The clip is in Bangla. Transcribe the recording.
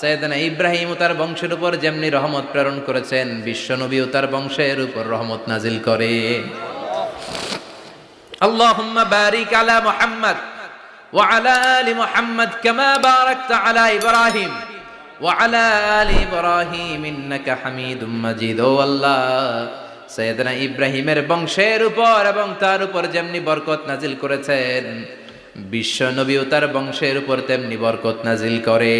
সৈয়দনা ইব্রাহিম তার বংশের উপর যেমনি রহমত প্রেরণ করেছেন, বিশ্বনবীও তার বংশের উপর রহমত নাজিল করে। আলা ওয়া আলা আলা ইব্রাহিমের বংশের উপর এবং তার উপর যেমনি বরকত নাজিল করেছেন বিশ্ব নবীও তার বংশের উপর তেমনি বরকত নাজিল করে।